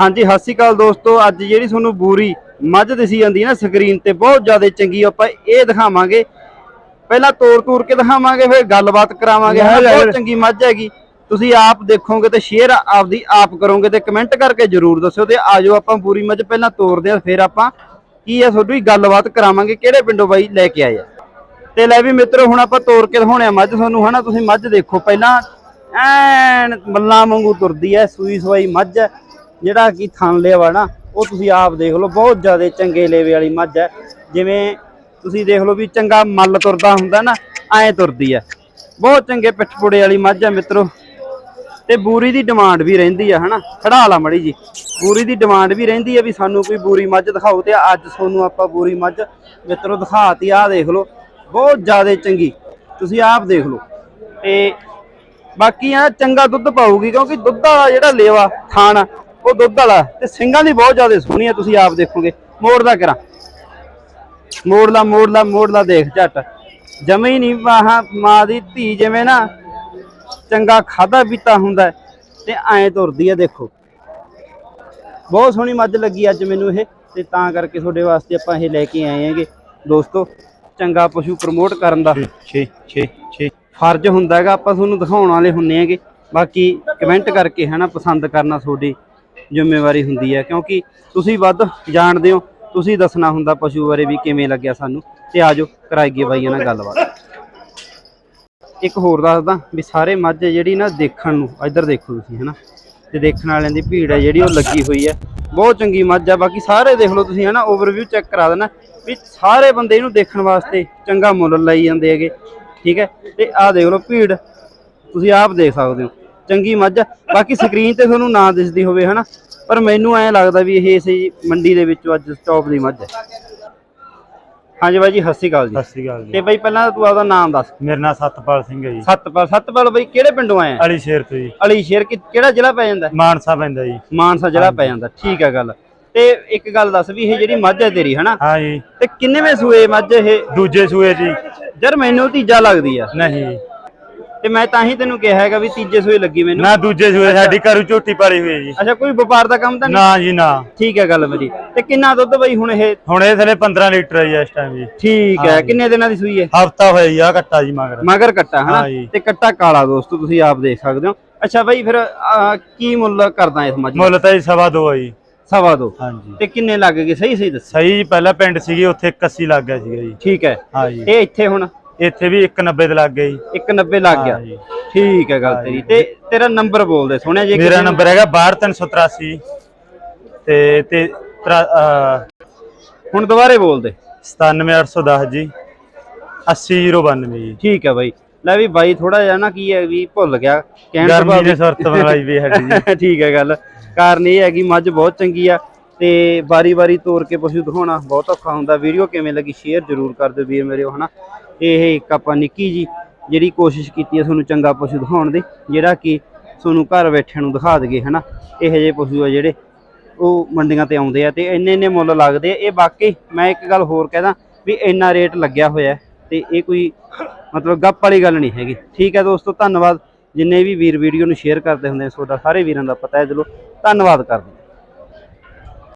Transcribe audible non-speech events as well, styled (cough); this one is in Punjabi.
ਹਾਂਜੀ ਸਤਿ ਸ਼੍ਰੀ ਅਕਾਲ ਦੋਸਤੋ। ਅੱਜ ਜਿਹੜੀ ਤੁਹਾਨੂੰ ਬੂਰੀ ਮੱਝ ਦਿਸੀ ਜਾਂਦੀ ਨਾ ਸਕਰੀਨ ਤੇ ਬਹੁਤ ਜ਼ਿਆਦਾ ਚੰਗੀ ਆਪਾਂ ਇਹ ਦਿਖਾਵਾਂਗੇ। ਪਹਿਲਾਂ ਤੋੜ ਤੂਰ ਕੇ ਦਿਖਾਵਾਂਗੇ ਫਿਰ ਗੱਲਬਾਤ ਕਰਾਵਾਂਗੇ। ਹਾਂ ਬਹੁਤ। ਚੰਗੀ ਮੱਝ ਹੈਗੀ। ਤੁਸੀਂ ਆਪ ਦੇਖੋਗੇ ਤੇ ਸ਼ੇਅਰ ਆਪਦੀ ਆਪ ਕਰੋਗੇ ਤੇ ਕਮੈਂਟ ਕਰਕੇ ਜਰੂਰ ਦੱਸਿਓ ਤੇ ਆਜੋ ਆਪਾਂ ਪੂਰੀ ਮੱਝ ਪਹਿਲਾਂ ਤੋੜਦੇ ਆ ਫਿਰ ਆਪਾਂ ਕੀ ਆ ਤੁਹਾਡੀ ਗੱਲਬਾਤ ਕਰਾਵਾਂਗੇ ਕਿਹੜੇ ਪਿੰਡੋਂ ਬਾਈ ਲੈ ਕੇ ਆਏ ਆ। ਤੇ ਲੈ ਵੀ ਮਿੱਤਰੋ ਹੁਣ ਆਪਾਂ ਤੋੜ ਕੇ ਦਿਖਾਉਣੇ ਆ ਮੱਝ ਤੁਹਾਨੂੰ ਹਨਾ? ਤੁਸੀਂ ਮੱਝ ਦੇਖੋ ਪਹਿਲਾਂ ਐਨ ਮੱਲਾਂ ਵਾਂਗੂ ਤੁਰਦੀ ਐ ਸੂਈ ਸਵਾਈ ਮੱਝ। ਹੈ ਜਿਹੜਾ ਕਿ ਥਣ ਲਿਆ ਵਾ ਨਾ ਉਹ ਤੁਸੀਂ ਆਪ ਦੇਖ ਲਓ ਬਹੁਤ ਜ਼ਿਆਦਾ ਚੰਗੇ ਲੇਵੇ ਵਾਲੀ ਮੱਝ ਹੈ। ਜਿਵੇਂ ਤੁਸੀਂ ਦੇਖ ਲਓ ਵੀ ਚੰਗਾ ਮੱਲ ਤੁਰਦਾ ਹੁੰਦਾ ਨਾ ਐਂ ਤੁਰਦੀ ਹੈ। ਬਹੁਤ ਚੰਗੇ ਪਿੱਠਪੁੜੇ ਵਾਲੀ ਮੱਝ ਹੈ ਮਿੱਤਰੋ। ਤੇ ਬੂਰੀ ਦੀ ਡਿਮਾਂਡ ਵੀ ਰਹਿੰਦੀ ਆ ਹਨਾ? ਖੜਾ ਲਾ ਮੜੀ ਜੀ। ਬੂਰੀ ਦੀ ਡਿਮਾਂਡ ਵੀ ਰਹਿੰਦੀ ਆ ਵੀ ਸਾਨੂੰ ਕੋਈ ਬੂਰੀ ਮੱਝ ਦਿਖਾਓ ਤੇ ਅੱਜ ਤੁਹਾਨੂੰ ਆਪਾਂ ਬੂਰੀ ਮੱਝ ਮਿੱਤਰੋ ਦਿਖਾਤੀ ਆਹ ਦੇਖ ਲਓ। ਬਹੁਤ ਜ਼ਿਆਦਾ ਚੰਗੀ। ਤੁਸੀਂ ਆਪ ਦੇਖ ਲਓ। ਤੇ ਬਾਕੀ ਆ ਚੰਗਾ ਦੁੱਧ ਪਾਊਗੀ ਕਿਉਂਕਿ ਦੁੱਧ ਵਾਲਾ ਜਿਹੜਾ ਲੇਵਾ ਥਾਣ ਆ, ਉਹ ਦੁੱਧ ਵਾਲਾ ਤੇ ਸਿੰਘਾਂ ਦੀ ਬਹੁਤ ਜ਼ਿਆਦਾ ਸੋਹਣੀ ਆ ਤੁਸੀਂ ਆਪ ਦੇਖੋਗੇ। ਮੋੜ ਦਾ ਕਰਾਂ। ਮੋੜ ਲਾ ਮੋੜ ਲਾ ਮੋੜ ਲਾ ਦੇਖ ਝੱਟ। ਜਮੇ ਹੀ ਨਹੀਂ ਮਾਂ ਮਾਂ ਦੀ ਧੀ ਜਿਵੇਂ ਨਾ ਚੰਗਾ ਖਾਦਾ ਪੀਤਾ ਹੁੰਦਾ ਹੈ ਤੇ ਐਂ ਤੁਰਦੀ ਆ ਦੇਖੋ। ਬਹੁਤ ਸੋਹਣੀ ਮੱਝ ਲੱਗੀ ਅੱਜ ਮੈਨੂੰ ਇਹ ਤੇ ਤਾਂ ਕਰਕੇ ਤੁਹਾਡੇ ਵਾਸਤੇ ਆਪਾਂ ਇਹ ਲੈ ਕੇ ਆਏ ਹੈਗੇ। ਦੋਸਤੋ ਚੰਗਾ ਪਸ਼ੂ ਪ੍ਰਮੋਟ ਕਰਨ ਦਾ। 6 6 6 ਫਰਜ਼ ਹੁੰਦਾ ਹੈਗਾ ਆਪਾਂ ਤੁਹਾਨੂੰ ਦਿਖਾਉਣ ਵਾਲੇ ਹੁੰਨੇ ਹੈਗੇ। ਬਾਕੀ ਕਮੈਂਟ ਕਰਕੇ ਹਨਾ ਪਸੰਦ ਕਰਨਾ ਤੁਹਾਡੀ। ਜ਼ਿੰਮੇਵਾਰੀ ਹੁੰਦੀ ਹੈ, ਕਿਉਂਕਿ ਤੁਸੀਂ ਵੱਧ ਜਾਣਦੇ ਹੋ, ਤੁਸੀਂ ਦੱਸਣਾ ਹੁੰਦਾ ਪਸ਼ੂ ਬਾਰੇ ਵੀ ਕਿਵੇਂ ਲੱਗਿਆ ਸਾਨੂੰ, ਤੇ ਆਜੋ ਕਰਾਈਏ ਬਾਈਆਂ ਨਾਲ ਗੱਲਬਾਤ। ਇੱਕ ਹੋਰ ਦੱਸਦਾ ਵੀ ਸਾਰੇ ਮੱਝ ਜਿਹੜੀ ਨਾ ਦੇਖਣ ਨੂੰ, ਇੱਧਰ ਦੇਖੋ ਤੁਸੀਂ, ਹਨਾ? ਤੇ ਦੇਖਣ ਵਾਲਿਆਂ ਦੀ ਭੀੜ ਹੈ, ਜਿਹੜੀ ਉਹ ਲੱਗੀ ਹੋਈ ਹੈ। ਬਹੁਤ ਚੰਗੀ ਮੱਝ ਆ, ਬਾਕੀ ਸਾਰੇ ਦੇਖ ਲਓ ਤੁਸੀਂ, ਹਨਾ? ਓਵਰਵਿਊ ਚੈੱਕ ਕਰਾ ਦੇਣਾ ਵੀ ਸਾਰੇ ਬੰਦੇ ਇਹਨੂੰ ਦੇਖਣ ਵਾਸਤੇ ਚੰਗਾ ਮੁੱਲ ਲਾਈ ਜਾਂਦੇ ਹੈਗੇ, ਠੀਕ ਹੈ? ਤੇ ਆਹ ਦੇਖ ਲਓ ਭੀੜ, ਤੁਸੀਂ ਆਪ ਦੇਖ ਸਕਦੇ ਹੋ। ਚੰਗੀ ਮੱਝ। ਬਾਕੀ ਸਕਰੀਨ ਤੇ ਤੁਹਾਨੂੰ ਨਾ ਦਿਸਦੀ ਹੋਵੇ ਹਨਾ? ਪਰ ਮੈਨੂੰ ਐਂ ਲੱਗਦਾ ਵੀ ਇਹ ਇਸੇ ਮੰਡੀ ਦੇ ਵਿੱਚੋਂ ਅੱਜ ਸਟਾਪ ਦੀ ਮੱਝ ਹੈ ਹਾਂਜੀ ਬਾਈ ਜੀ ਸਤਿ ਸ਼੍ਰੀ ਅਕਾਲ ਜੀ। ਸਤਿ ਸ੍ਰੀ ਅਕਾਲ ਜੀ। ਤੇ ਬਾਈ ਪਹਿਲਾਂ ਤੂੰ ਆਪਦਾ ਨਾਮ ਦੱਸ। ਮੇਰਾ ਨਾਮ ਸਤਪਾਲ ਸਿੰਘ ਹੈ ਜੀ। ਸਤਪਾਲ ਸਤਪਾਲ ਬਾਈ ਕਿਹੜੇ ਪਿੰਡੋਂ ਆਏ ਆ? ਅਲੀ ਸ਼ੇਰ ਤੋਂ ਜੀ। ਅਲੀ ਸ਼ੇਰ ਕਿਹੜਾ ਜ਼ਿਲ੍ਹਾ ਪੈ ਜਾਂਦਾ? ਮਾਨਸਾ ਪੈਂਦਾ ਜੀ। ਮਾਨਸਾ ਜ਼ਿਲ੍ਹਾ ਪੈ ਜਾਂਦਾ ਠੀਕ ਹੈ ਗੱਲ। ਤੇ ਇੱਕ ਗੱਲ ਦੱਸ ਵੀ ਇਹ ਜਿਹੜੀ ਮੱਝ ਹੈ ਤੇਰੀ ਹਨਾ? ਹਾਂ ਜੀ। ਤੇ ਕਿੰਨੇਵੇਂ ਸੂਏ ਮੱਝ ਇਹ? ਦੂਜੇ ਸੂਏ ਜੀ। ਯਾਰ ਮੈਨੂੰ ਤੀਜਾ ਲੱਗਦੀ ਆ। ਨਹੀਂ। ਤੇ ਮੈਂ ਤਾਂ ਹੀ ਤੈਨੂੰ ਕਿਹਾ ਹੈਗਾ ਵੀ ਤੀਜੇ ਸੂਏ ਲੱਗੀ ਮੈਨੂੰ। ਨਾ ਦੂਜੇ ਸੂਏ ਸਾਡੀ ਘਰੂ ਝੋਟੀ ਪਾਲੀ ਹੋਈ ਹੈ ਜੀ। ਅੱਛਾ ਕੋਈ ਵਪਾਰ ਦਾ ਕੰਮ ਤਾਂ ਨਹੀਂ? ਨਾ ਜੀ ਨਾ। ਠੀਕ ਹੈ ਗੱਲ ਮੇਰੀ। ਤੇ ਕਿੰਨਾ ਦੁੱਧ ਬਈ ਹੁਣ ਇਹ? ਹੁਣ ਇਹ ਥਲੇ 15 ਲੀਟਰ ਹੈ ਜੀ ਇਸ ਟਾਈਮ ਜੀ। ਠੀਕ ਹੈ ਕਿੰਨੇ ਦਿਨਾਂ ਦੀ ਸੂਈ ਹੈ? ਹਫਤਾ ਹੋਇਆ ਜੀ ਆ ਕੱਟਾ ਜੀ ਮਗਰ। ਮਗਰ ਕੱਟਾ ਹਨਾ? ਹਾਂ। ਤੇ ਕੱਟਾ ਕਾਲਾ ਦੋਸਤੋ ਤੁਸੀਂ ਆਪ ਦੇਖ ਸਕਦੇ ਹੋ। ਅੱਛਾ ਬਈ ਫਿਰ ਕੀ ਮੁੱਲ ਕਰਦਾ ਇਸ ਮੱਝ? ਮੁੱਲ ਤਾਂ ਜੀ ਸਵਾ ਦੋ ਆ ਜੀ। ਸਵਾ ਦੋ। ਹਾਂਜੀ ਤੇ ਕਿੰਨੇ ਲੱਗ ਗਏ? ਸਹੀ ਸਹੀ ਦੱਸ। ਸਹੀ ਪਹਿਲਾਂ ਪਿੰਡ ਸੀਗੀ ਉੱਥੇ 81 ਲੱਗ ਗਿਆ ਸੀਗਾ ਜੀ। ਠੀਕ ਹੈ। ਹਾਂ ਜੀ। ਇਹ ਇੱਥੇ ਹੁਣ? ਇੱਥੇ ਵੀ 190 ਦੇ ਲੱਗ ਜੀ। 190 ਲੱਗ ਗਿਆ। ਠੀਕ ਹੈ ਗੱਲ ਤੇਰੀ। ਤੇ ਤੇਰਾ ਨੰਬਰ ਬੋਲ ਦੇ ਸੋਹਣਿਆ ਜੀ ਮੇਰਾ ਨੰਬਰ ਹੈਗਾ 62383 ਤੇ ਤੇ ਤਰਾ- ਅਹ, ਹੁਣ ਦੁਬਾਰੇ ਬੋਲ ਦੇ 97810 ਜੀ। 80092 ਜੀ। ਠੀਕ ਹੈ ਬਾਈ। ਲੈ ਵੀ ਬਾਈ ਥੋੜਾ ਜਿਹਾ ਨਾ ਕੀ ਹੈ ਵੀ ਭੁੱਲ ਗਿਆ। ਕਹਿਣ ਤੋਂ ਗਰਮੀ ਨੇ ਸੁਰਤ ਬਣਾਈ ਵੀ ਸਾਡੀ ਜੀ। (laughs) ਠੀਕ ਹੈ ਗੱਲ। ਕਾਰਨ ਇਹ ਹੈ ਕਿ ਮੱਝ ਬਹੁਤ ਚੰਗੀ ਆ ਤੇ ਵਾਰੀ-ਵਾਰੀ ਤੋੜ ਕੇ ਪਸ਼ੂ ਦਿਖਾਉਣਾ ਬਹੁਤ ਔਖਾ ਹੁੰਦਾ। ਵੀਡੀਓ ਕਿਵੇਂ ਲੱਗੀ ਸ਼ੇਅਰ ਜ਼ਰੂਰ ਕਰ ਦਿਓ ਵੀਰ ਮੇਰੇ ਹਨਾ? ਇਹ ਇੱਕ ਆਪਾਂ ਨਿੱਕੀ ਜੀ ਜਿਹੜੀ ਕੋਸ਼ਿਸ਼ ਕੀਤੀ ਹੈ ਤੁਹਾਨੂੰ ਚੰਗਾ ਪਸ਼ੂ ਦਿਖਾਉਣ ਦੀ, ਜਿਹੜਾ ਕਿ ਤੁਹਾਨੂੰ ਘਰ ਬੈਠਿਆਂ ਨੂੰ ਦਿਖਾ ਦਗੇ ਹਨਾ? ਇਹੋ ਜਿਹੇ ਪਸ਼ੂ ਆ ਜਿਹੜੇ ਉਹ ਮੰਡੀਆਂ ਤੇ ਆਉਂਦੇ ਆ ਤੇ ਇੰਨੇ ਇੰਨੇ ਮੁੱਲ ਲੱਗਦੇ ਆ। ਇਹ ਵਾਕਈ ਮੈਂ ਇੱਕ ਗੱਲ ਹੋਰ ਕਹਿਦਾ ਵੀ ਇੰਨਾ ਰੇਟ ਲੱਗਿਆ ਹੋਇਆ ਹੈ ਤੇ ਇਹ ਕੋਈ ਮਤਲਬ ਗੱਪ ਵਾਲੀ ਗੱਲ ਨਹੀਂ ਹੈਗੀ। ਠੀਕ ਹੈ ਦੋਸਤੋ, ਧੰਨਵਾਦ। ਜਿੰਨੇ ਵੀ ਵੀਰ ਵੀਡੀਓ ਨੂੰ ਸ਼ੇਅਰ ਕਰਦੇ ਹੁੰਦੇ ਨੇ ਤੁਹਾਡਾ ਸਾਰੇ ਵੀਰਾਂ ਦਾ ਪਤਾ ਹੈ। ਦਿਲੋਂ ਧੰਨਵਾਦ ਕਰਦੇ